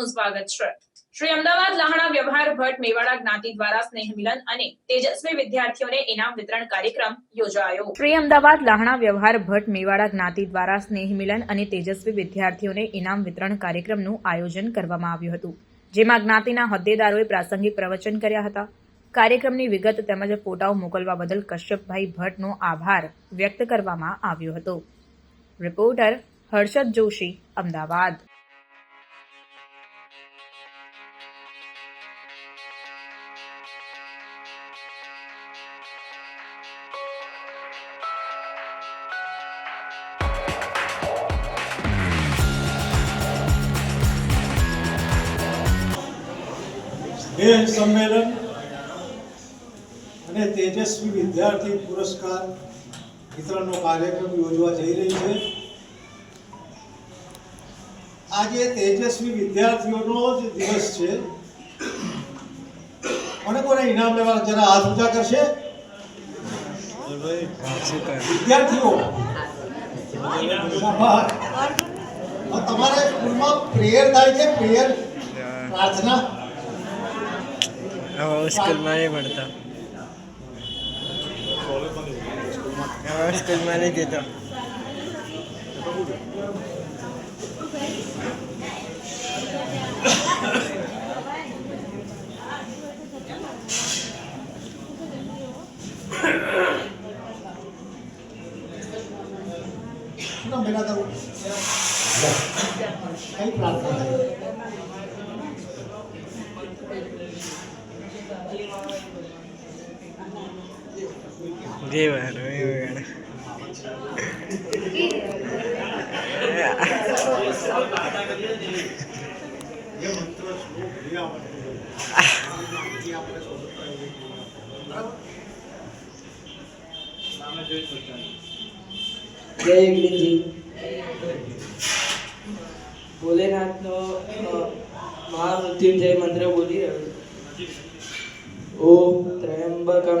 આપનું સ્વાગત છે. શ્રી અમદાવાદ લહાણા વ્યવહાર ભટ્ટ મેવાડા જ્ઞાતિ દ્વારા સ્નેહ અને તેજસ્વી વિદ્યાર્થીઓને ઇનામ વિતરણ કાર્યક્રમ યોજાયો. શ્રી અમદાવાદ લહાણા વ્યવહાર ભટ્ટ મેવાડા જ્ઞાતિ દ્વારા સ્નેહ અને તેજસ્વી વિદ્યાર્થીઓને ઇનામ વિતરણ કાર્યક્રમનું આયોજન કરવામાં આવ્યું હતું, જેમાં જ્ઞાતિના હોદ્દેદારોએ પ્રાસંગિક પ્રવચન કર્યા હતા. કાર્યક્રમની વિગત તેમજ ફોટાઓ મોકલવા બદલ કશ્યપભાઈ ભટ્ટનો આભાર વ્યક્ત કરવામાં આવ્યો હતો. રિપોર્ટર હર્ષદ જોશી, અમદાવાદ. સ્નેહ સંમેલન અને તેજસ્વી વિદ્યાર્થી પુરસ્કાર વિતરણનો કાર્યક્રમ યોજવા જઈ રહી છે. આજે તેજસ્વી વિદ્યાર્થીઓનો જ દિવસ છે. કોને કોને ઇનામ લેવા જરા હાથ ઊંચા કરશે. વિદ્યાર્થીઓ. તમારે સ્કૂલમાં પ્રેયર થાય છે પ્રેયર પ્રાર્થના. હવે સ્કૂલમાં નહીં ભણતા હવે સ્કૂલમાં નહીં જતો ના મેરા તો કઈ પ્રાર્થના થાય જે વાર હોય એ વાર. એ મંત્ર શ્લોક ભૂલ્યા આપણે. એ આપણે બરાબર? જય વિકલિતજી ભોલેનાથનો મહામૃત્યુંજય મંત્ર બોલી રહ્યો. ઓમ ત્રયંબકમ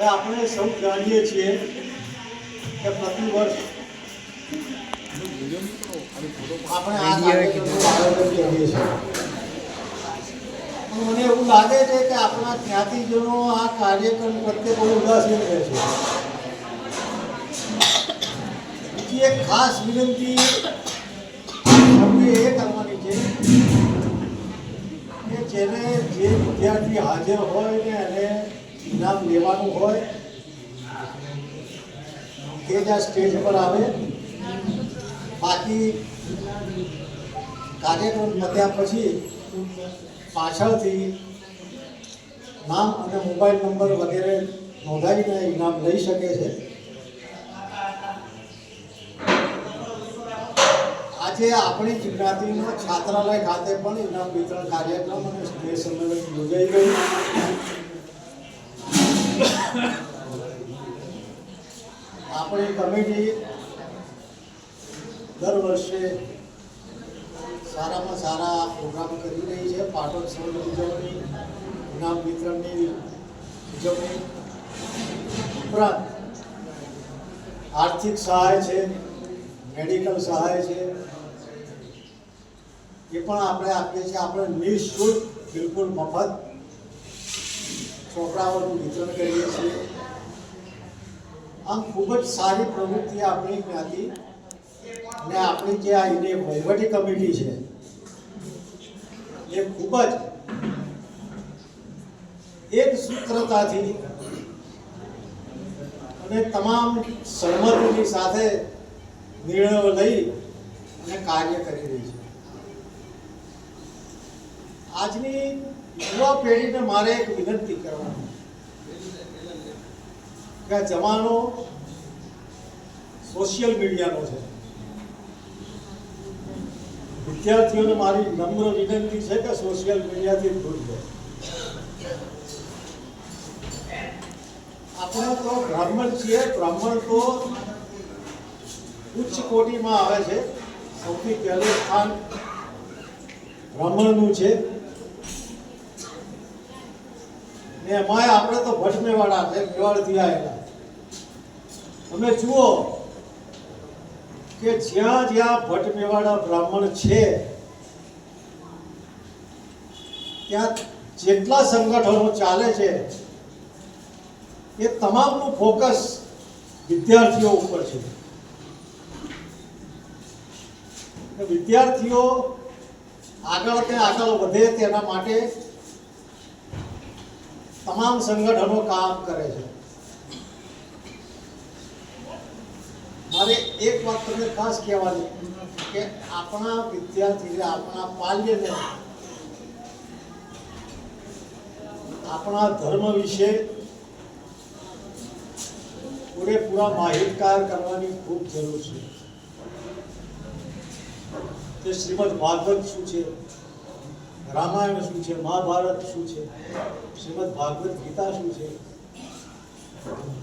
હવે આપણે સૌ જાણીએ છીએ કે પ્રતિ વર્ષ આપણે આ આયોજન કરીએ છીએ. મને એવું લાગે છે કે આપણા જ્ઞાતિજનો આ કાર્યક્રમ પ્રત્યે બહુ ઉદાસીન રહે છે. બીજી એક ખાસ વિનંતી એ કરવાની છે કે જેને જે વિદ્યાર્થી હાજર હોય ને એને ઇનામ લેવાનું હોય તે જ આ સ્ટેજ પર આવે, બાકી કાર્યક્રમ પત્યા પછી પાછળથી નામ અને મોબાઈલ નંબર વગેરે નોંધાવીને ઇનામ લઈ શકે છે. આજે આપણી જ્ઞાતિનો છાત્રાલય ખાતે પણ ઇનામ વિતરણ કાર્યક્રમ અને સ્નેહ સંમેલન યોજાઈ ગયું આપણી કમિટી દર વર્ષે સારામાં સારા પ્રોગ્રામ કરી રહી છે. પાટોત્સવની ઉજવણી ઇનામ વિતરણની ઉજવણી ઉપરાંત આર્થિક સહાય છે, મેડિકલ સહાય છે. એ પણ આપણે આપીએ છીએ. આપણે નિઃશુલ્ક બિલકુલ મફત ચોપડાઓનું વિતરણ કરીએ છીએ. આમ ખૂબ જ સારી પ્રવૃત્તિ આપણી જ્ઞાતિ અને આપણી જે આ એને વહીવટી કમિટી છે, એ ખૂબ જ એક સૂત્રતાથી અને તમામ સહમતિની સાથે નિર્ણયો લઈ અને કાર્ય કરી રહી છે. આજની યુવા પેઢીને મારે એક વિનંતી કરવાની. કે જમાનો સોશિયલ મીડિયાનો છે. વિદ્યાર્થીઓને મારી નમ્ર વિનંતી છે કે સોશિયલ મીડિયાથી દૂર રહે. આપણે તો બ્રાહ્મણ છીએ, બ્રાહ્મણ તો ઉચ્ચ કોટીમાં આવે છે. સૌથી પહેલું સ્થાન બ્રાહ્મણનું છે. એમાંય આપણે તો ભટમેવાળા છે મેવાડથી આવેલા તમે જુઓ કે જ્યાં જ્યાં ભટમેવાડા બ્રાહ્મણ છે, ત્યાં જેટલા સંગઠનો ચાલે છે, એ તમામનું ફોકસ વિદ્યાર્થીઓ ઉપર છે. વિદ્યાર્થીઓ આગળ કે આગળ વધે તેના માટે તમામ સંગઠનો કામ કરે છે. મારે એક વાત તમને ખાસ કહેવાની કે આપણા વિદ્યાર્થીને, આપણા પાલ્યને આપણા ધર્મ વિશે પૂરેપૂરા માહિતગાર કરવાની ખૂબ જરૂર છે. તે શ્રીમદ ભાગવત શું છે? રામાયણ શું છે? મહાભારત શું છે? શ્રીમદ ભાગવત ગીતા શું છે?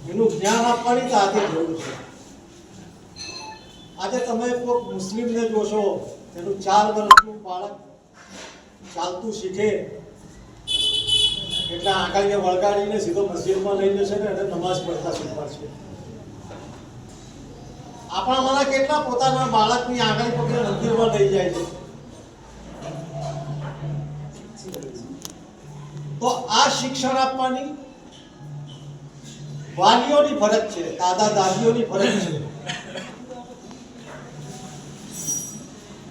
એનું જ્ઞાન આપવાની તો આજે જરૂર છે. આજે તમે કોઈ મુસ્લિમને જોશો તેનું ચાર વર્ષનું બાળક ચાલતું શીખે, એટલે આંગળીએ વળગાડીને સીધો મસ્જિદમાં લઈ જશે ને એને નમાઝ પડતા શીખવાડશે. આપણામાંના કેટલા પોતાના બાળકની આંગળી પકડી મંદિરમાં લઈ જાય છે? તો આ શિક્ષણ આપવાની વાલીઓની ફરજ છે, દાદા દાદીઓની ફરજ છે.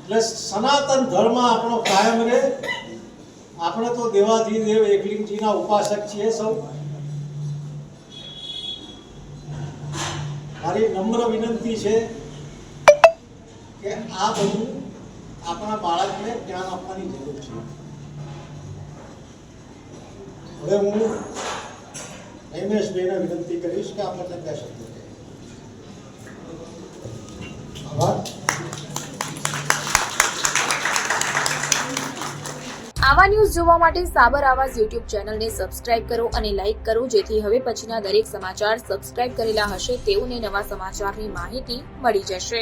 એટલે સનાતન ધર્મ આપણો કાયમ રહે. આપણે તો દેવાધિદેવ એકલિંગજીના ઉપાસક છીએ સૌ. મારી નમ્ર વિનંતી છે કે આ બધું આપણા બાળકને જ્ઞાન આપવાની જરૂર છે. હવે હું હિમેશભાઈને વિનંતી કરીશ કે આપણે બે શબ્દો આવા ન્યૂઝ જોવા માટે સાબર આવાજ યુટ્યુબ ચેનલને સબસ્ક્રાઇબ કરો અને લાઇક કરો, જેથી હવે પછીના દરેક સમાચાર સબસ્ક્રાઇબ કરેલા હશે તેઓને નવા સમાચારની માહિતી મળી જશે.